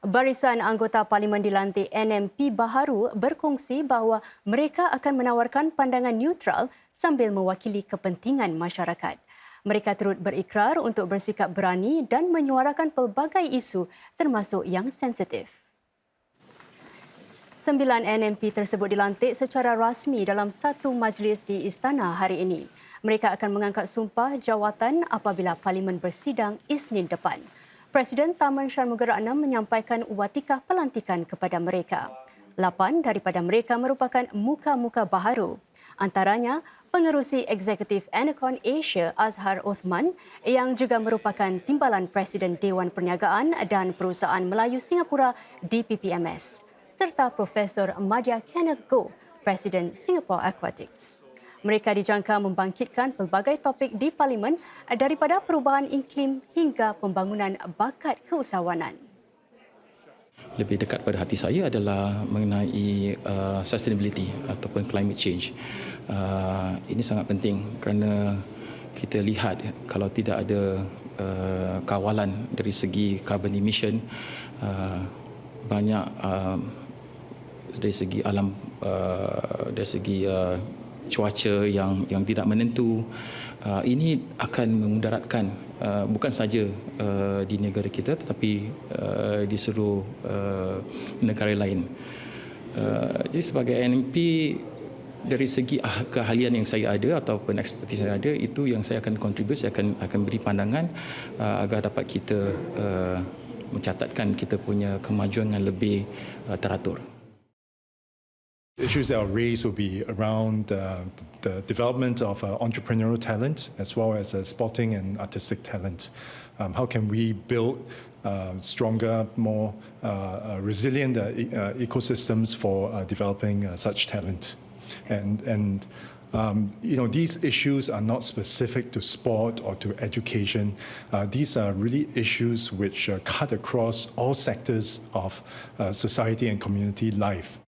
Barisan anggota Parlimen dilantik NMP baharu berkongsi bahawa mereka akan menawarkan pandangan neutral sambil mewakili kepentingan masyarakat. Mereka turut berikrar untuk bersikap berani dan menyuarakan pelbagai isu termasuk yang sensitif. Sembilan NMP tersebut dilantik secara rasmi dalam satu majlis di istana hari ini. Mereka akan mengangkat sumpah jawatan apabila Parlimen bersidang Isnin depan. Presiden Taman Shanmugara Anam menyampaikan watikah pelantikan kepada mereka. Lapan daripada mereka merupakan muka-muka baharu. Antaranya, pengerusi eksekutif Anacon Asia Azhar Othman yang juga merupakan timbalan Presiden Dewan Perniagaan dan Perusahaan Melayu Singapura DPPMS serta Profesor Madya Kenneth Goh, Presiden Singapore Aquatics. Mereka dijangka membangkitkan pelbagai topik di parlimen daripada perubahan iklim hingga pembangunan bakat keusahawanan. Lebih dekat pada hati saya adalah mengenai uh, sustainability ataupun climate change. Uh, ini sangat penting kerana kita lihat kalau tidak ada uh, kawalan dari segi carbon emission uh, banyak uh, dari segi alam uh, dari segi uh, cuaca yang yang tidak menentu uh, ini akan memudaratkan uh, bukan saja uh, di negara kita tetapi uh, di seluruh uh, negara lain. Uh, jadi sebagai NMP dari segi ah, keahlian yang saya ada ataupun ekspertis yang ada itu yang saya akan kontribusi akan akan beri pandangan uh, agar dapat kita uh, mencatatkan kita punya kemajuan yang lebih uh, teratur. Issues that are raised will be around uh, the development of uh, entrepreneurial talent as well as uh, sporting and artistic talent. Um, how can we build uh, stronger, more uh, uh, resilient e- ecosystems for developing such talent? And, and um, you know, these issues are not specific to sport or to education. Uh, these are really issues which uh, cut across all sectors of uh, society and community life.